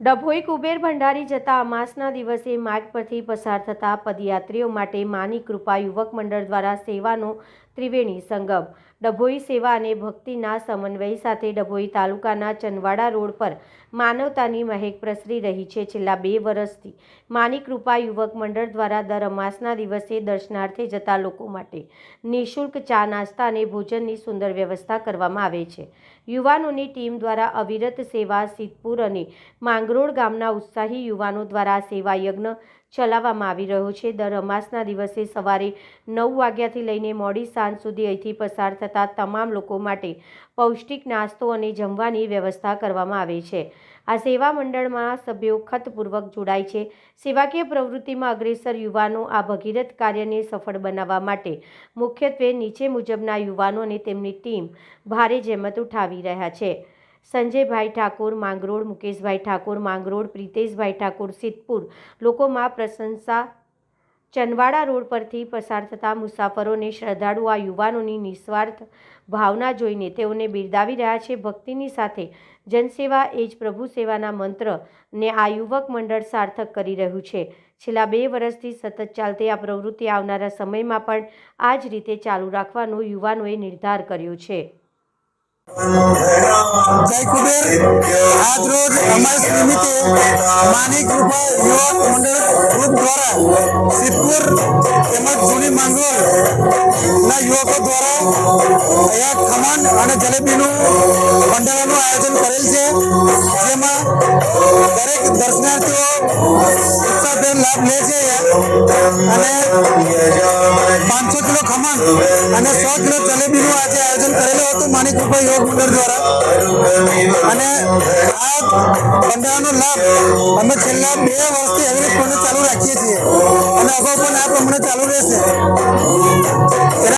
ડભોઈ કુબેર ભંડારી જતા અમાસના દિવસે માર્ગ પરથી પસાર થતા પદયાત્રીઓ માટે માની કૃપા યુવક મંડળ દ્વારા સેવાનો ત્રિવેણી સંગમ. ડભોઈ સેવા અને ભક્તિના સમન્વય સાથે ડભોઈ તાલુકાના ચંદવાડા રોડ પર માનવતાની મહેક પ્રસરી રહી છે. છેલ્લા બે વર્ષથી માની કૃપા યુવક મંડળ દ્વારા દર અમાસના દિવસે દર્શનાર્થે જતા લોકો માટે નિઃશુલ્ક ચા નાસ્તા અને ભોજનની સુંદર વ્યવસ્થા કરવામાં આવે છે. યુવાનોની ટીમ દ્વારા અવિરત સેવા સિદ્ધપુર અને માંગરોળ ગામના ઉત્સાહી યુવાનો દ્વારા સેવા યજ્ઞ ચલાવવામાં આવી રહ્યો છે. દર અમાસના દિવસે સવારે નવ વાગ્યાથી લઈને મોડી સાંજ સુધી અહીંથી પસાર થતા તમામ લોકો માટે પૌષ્ટિક નાસ્તો અને જમવાની વ્યવસ્થા કરવામાં આવે છે. આ સેવા મંડળમાં સભ્યો ખતપૂર્વક જોડાય છે. સેવાકીય પ્રવૃત્તિમાં અગ્રેસર યુવાનો આ ભગીરથ કાર્યને સફળ બનાવવા માટે મુખ્યત્વે નીચે મુજબના યુવાનો અને તેમની ટીમ ભારે જહેમત ઉઠાવી રહ્યા છે. સંજયભાઈ ઠાકોર, માંગરોળ મુકેશભાઈ ઠાકોર, માંગરોળ પ્રિતેશભાઈ ઠાકોર, સિદ્ધપુર. લોકોમાં પ્રશંસા. ચનવાડા રોડ પરથી પસાર થતા મુસાફરોને શ્રદ્ધાળુ આ યુવાનોની નિસ્વાર્થ ભાવના જોઈને તેઓને બિરદાવી રહ્યા છે. ભક્તિની સાથે જનસેવા એ જ પ્રભુ સેવાના મંત્રને આ યુવક મંડળ સાર્થક કરી રહ્યું છે. છેલ્લા બે વર્ષથી સતત ચાલતી આ પ્રવૃત્તિ આવનારા સમયમાં પણ આ જ રીતે ચાલુ રાખવાનો યુવાનોએ નિર્ધાર કર્યો છે. જય કુબેર આજ રોજ અમારી નિમિત્તે માની કૃપા યુવક મંડળ ગ્રુપ દ્વારા સિદ્ધપુર તેમજ જૂની માંગરોળ ના યુવકો દ્વારા અહીંયા ખમણ અને જલેબીનું ભંડારાનું આયોજન કરેલ છે. જેમાં દરેક દર્શનાર્થીઓ ઉત્સાહભેર લાભ લે છે. અને પાંચસો કિલો ખમણ અને સો કિલો જલેબીનું આજે હતું માની યોગ મંડળ દ્વારા. અને આ ભંડારાનો લાભ અમે છેલ્લા બે વર્ષથી એવી રીતે ચાલુ રાખીએ છીએ. અને અગાઉ પણ આ પ્રમાણે ચાલુ રહેશે.